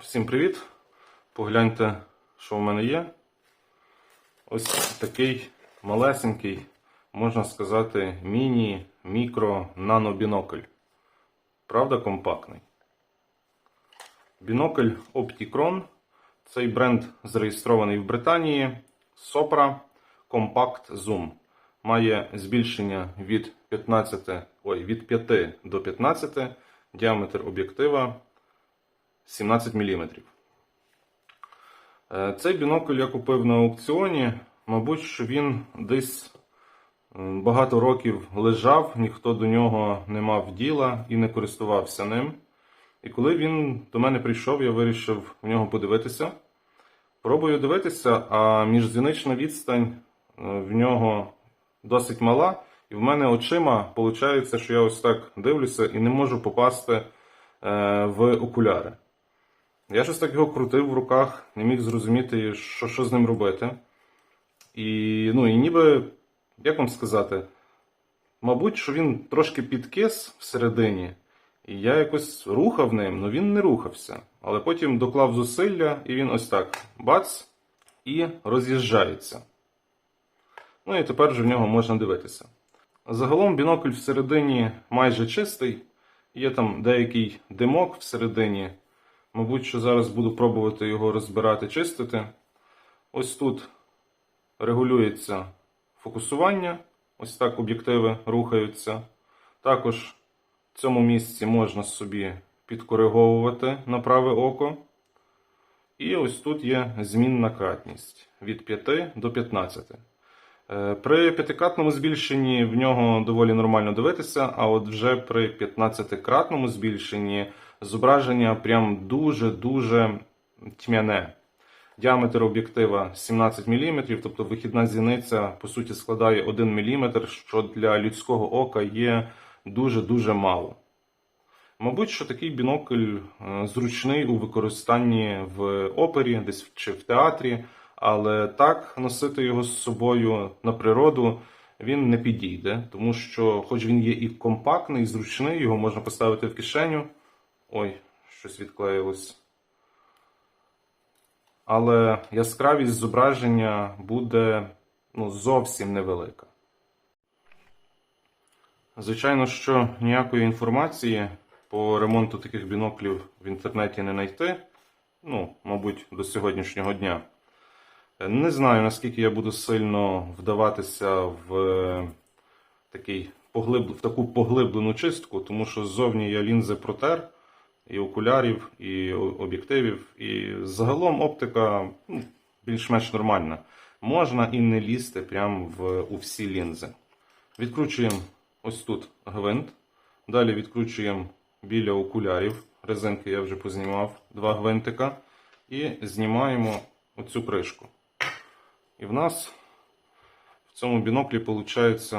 Всім привіт! Погляньте, що в мене є. Ось такий малесенький, можна сказати, міні-мікро-нано-бінокль. Правда, компактний. Бінокль Opticron. Цей бренд зареєстрований в Британії. Sopra Compact Zoom. Має збільшення від 15, ой, від 5 до 15, діаметр об'єктива 17 мм. Е, Цей бінокль я купив на аукціоні. Мабуть, що він десь багато років лежав, ніхто до нього не мав діла і не користувався ним. І коли він до мене прийшов, я вирішив в нього подивитися. Пробую дивитися, а міждзвінична відстань е, в нього досить мала, і в мене очима виходить, що я ось так дивлюся і не можу попасти е, в окуляри. Я щось так його крутив в руках, не міг зрозуміти, що, що з ним робити. І, ну, і ніби, як вам сказати, мабуть, що він трошки підкис всередині, і я якось рухав ним, але він не рухався. Але потім доклав зусилля, і він ось так бац, і роз'їжджається. Ну і тепер вже в нього можна дивитися. Загалом бінокль всередині майже чистий, є там деякий димок всередині. Мабуть, що зараз буду пробувати його розбирати, чистити. Ось тут регулюється фокусування, ось так об'єктиви рухаються. Також в цьому місці можна собі підкориговувати на праве око. І ось тут є змінна кратність від 5 до 15. Е, При п'ятикратному збільшенні в нього доволі нормально дивитися, а от вже при 15-кратному збільшенні зображення прям дуже-дуже тьмяне. Діаметр об'єктива 17 мм, тобто вихідна зіниця по суті складає 1 мм, що для людського ока є дуже-дуже мало. Мабуть, що такий бінокль е, зручний у використанні в опері, десь чи в театрі, але так носити його з собою на природу він не підійде, тому що, хоч він є і компактний, і зручний, його можна поставити в кишеню. Ой, щось відклеїлось. Але яскравість зображення буде ну, зовсім невелика. Звичайно, що ніякої інформації по ремонту таких біноклів в інтернеті не знайти. Ну, мабуть, до сьогоднішнього дня. Не знаю, наскільки я буду сильно вдаватися в, е, такий, в таку поглиблену чистку, тому що ззовні я лінзи протер, і окулярів, і об'єктивів. І загалом оптика ну, більш-менш нормальна. Можна і не лізти прямо в, у всі лінзи. Відкручуємо ось тут гвинт. Далі відкручуємо біля окулярів. Резинки я вже познімав, два гвинтика. І знімаємо оцю кришку. І в нас в цьому біноклі виходить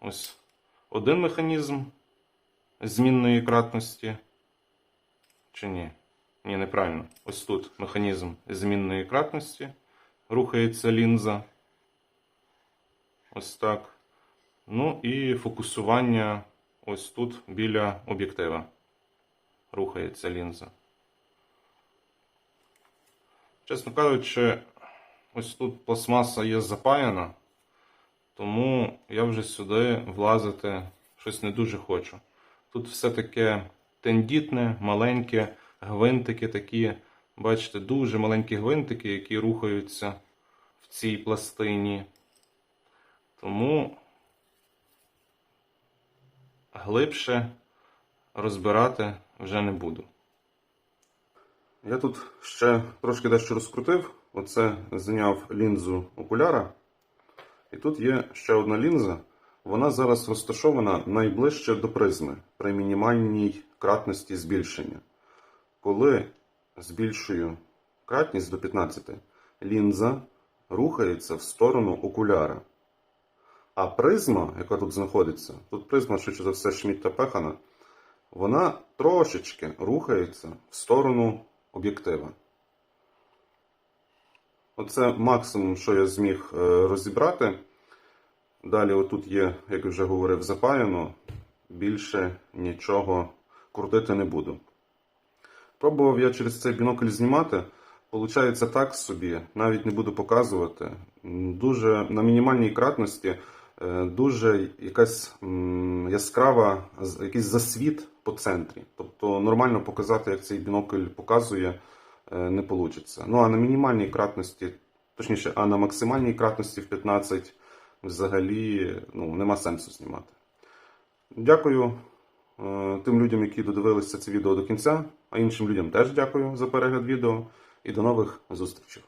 ось один механізм змінної кратності. Чи ні? Ні, неправильно. Ось тут механізм змінної кратності. Рухається лінза. Ось так. Ну і фокусування ось тут біля об'єктива. Рухається лінза. Чесно кажучи, ось тут пластмаса є запаяна, тому я вже сюди влазити щось не дуже хочу. Тут все таке тендітне, маленьке, гвинтики такі, бачите, дуже маленькі гвинтики, які рухаються в цій пластині. Тому глибше розбирати вже не буду. Я тут ще трошки дещо розкрутив. Оце зняв лінзу окуляра. І тут є ще одна лінза. Вона зараз розташована найближче до призми при мінімальній кратності збільшення. Коли збільшую кратність до 15, лінза рухається в сторону окуляра. А призма, яка тут знаходиться, тут призма, швидше за все, Шмідта Пехана, вона трошечки рухається в сторону об'єктива. Оце максимум, що я зміг е, розібрати. Далі, отут є, як вже говорив, запаяно. Більше нічого крутити не буду. Пробував я через цей бінокль знімати. Получається так собі, навіть не буду показувати. Дуже на мінімальній кратності, е, дуже якась яскрава, якийсь засвіт по центрі. Тобто нормально показати, як цей бінокль показує, е, не вийде. Ну а на мінімальній кратності, точніше, а на максимальній кратності в 15 взагалі ну, нема сенсу знімати. Дякую тим людям, які додивилися це відео до кінця, а іншим людям теж дякую за перегляд відео і до нових зустрічей.